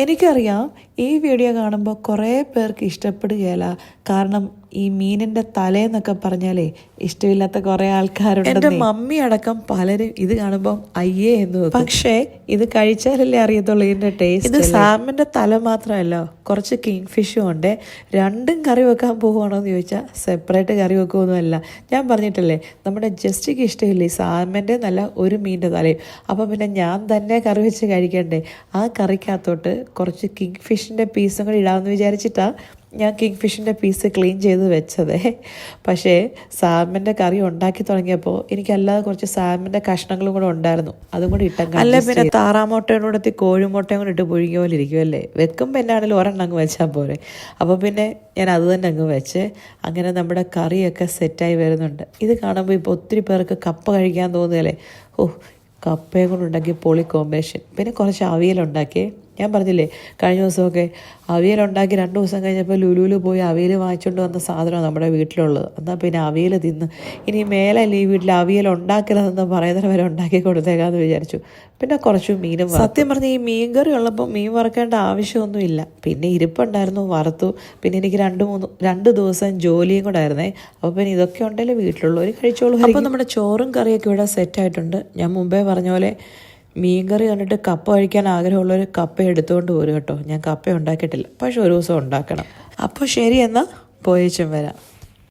എനിക്കറിയാം ഈ വീഡിയോ കാണുമ്പോൾ കുറേ പേർക്ക് ഇഷ്ടപ്പെടുകയില്ല കാരണം ഈ മീനിന്റെ തലേന്നൊക്കെ പറഞ്ഞാലേ ഇഷ്ടമില്ലാത്ത കുറെ ആൾക്കാരുണ്ട് എന്റെ മമ്മി അടക്കം പലരും ഇത് കാണുമ്പോൾ അയ്യേ എന്ന്. പക്ഷേ ഇത് കഴിച്ചാലല്ലേ അറിയത്തുള്ളൂ ഇതിന്റെ ടേസ്റ്റ് ഇത് സാമിന്റെ തല മാത്രമല്ല കുറച്ച് കിങ് ഫിഷും ഉണ്ട്. രണ്ടും കറി വെക്കാൻ പോവുകയാണോ എന്ന് ചോദിച്ചാൽ സെപ്പറേറ്റ് കറി വെക്കുമൊന്നുമല്ല ഞാൻ പറഞ്ഞിട്ടല്ലേ നമ്മുടെ ജസ്റ്റിക്ക് ഇഷ്ടമില്ലേ ഈ സാൽമന്റെ നല്ല ഒരു മീനിന്റെ തലയും. അപ്പോൾ പിന്നെ ഞാൻ തന്നെ കറി വെച്ച് കഴിക്കണ്ടേ? ആ കറിക്കകത്തോട്ട് കുറച്ച് കിങ് ഫിഷിന്റെ പീസും കൂടി ഇടാമെന്ന് വിചാരിച്ചിട്ടാണ് ഞാൻ കിങ് ഫിഷിന്റെ പീസ് ക്ലീൻ ചെയ്ത് വെച്ചതേ. പക്ഷേ സാൽമന്റെ കറി ഉണ്ടാക്കി തുടങ്ങിയപ്പോൾ എനിക്കല്ലാതെ കുറച്ച് സാൽമന്റെ കഷ്ണങ്ങളും കൂടെ ഉണ്ടായിരുന്നു. അതും കൂടി ഇട്ടാൽ അല്ല പിന്നെ താറാമോട്ടയും കൂടെ എത്തി കോഴിമുട്ടയും കൂടെ ഇട്ട് പുഴുങ്ങിയ പോലെ ഇരിക്കുമല്ലേ വെക്കുമ്പോൾ എന്നാണെങ്കിലും ഒരെണ്ണം അങ്ങ് വെച്ചാൽ പോരെ. അപ്പോൾ പിന്നെ ഞാൻ അത് തന്നെ അങ്ങ് വെച്ച് അങ്ങനെ നമ്മുടെ കറിയൊക്കെ സെറ്റായി വരുന്നുണ്ട്. ഇത് കാണുമ്പോൾ ഇപ്പോൾ ഒത്തിരി പേർക്ക് കപ്പ കഴിക്കാൻ തോന്നുകയല്ലേ? ഓ കപ്പയും കൊണ്ട് ഉണ്ടാക്കിയ പൊളി കോമ്പിനേഷൻ. പിന്നെ കുറച്ച് അവിയലുണ്ടാക്കി ഞാൻ പറഞ്ഞില്ലേ കഴിഞ്ഞ ദിവസമൊക്കെ അവിയലുണ്ടാക്കി രണ്ട് ദിവസം കഴിഞ്ഞപ്പോൾ ലുലുവിൽ പോയി അവിയൽ വാങ്ങിച്ചുകൊണ്ട് വന്ന സാധനമാണ് നമ്മുടെ വീട്ടിലുള്ളത്. എന്നാൽ പിന്നെ അവിയൽ തിന്ന്. ഇനി മേലല്ലേ ഈ വീട്ടിൽ അവിയൽ ഉണ്ടാക്കരുതെന്ന് പറയുന്നത് വരെ ഉണ്ടാക്കി കൊടുത്തേക്കാന്ന് വിചാരിച്ചു. പിന്നെ കുറച്ച് മീനും സത്യം പറഞ്ഞ ഈ മീൻ കറി ഉള്ളപ്പോൾ മീൻ വറക്കേണ്ട ആവശ്യമൊന്നുമില്ല പിന്നെ ഇരിപ്പുണ്ടായിരുന്നു വറുത്തു. പിന്നെ എനിക്ക് രണ്ട് മൂന്ന് രണ്ട് ദിവസം ജോലിയും കൂടെ ആയിരുന്നേ. അപ്പോൾ പിന്നെ ഇതൊക്കെ ഉണ്ടല്ലോ വീട്ടിലുള്ളവർ കഴിച്ചോളൂ അപ്പോൾ നമ്മുടെ ചോറും കറിയൊക്കെ ഇവിടെ സെറ്റായിട്ടുണ്ട്. ഞാൻ മുമ്പേ പറഞ്ഞ പോലെ മീൻകറി കണ്ടിട്ട് കപ്പ കഴിക്കാൻ ആഗ്രഹമുള്ളവർ കപ്പ എടുത്തുകൊണ്ട് പോരും കേട്ടോ. ഞാൻ കപ്പ ഉണ്ടാക്കിയിട്ടില്ല. പക്ഷെ ഒരു ദിവസം ഉണ്ടാക്കണം. അപ്പോൾ ശരി എന്നാൽ പോയേച്ചും വരാം.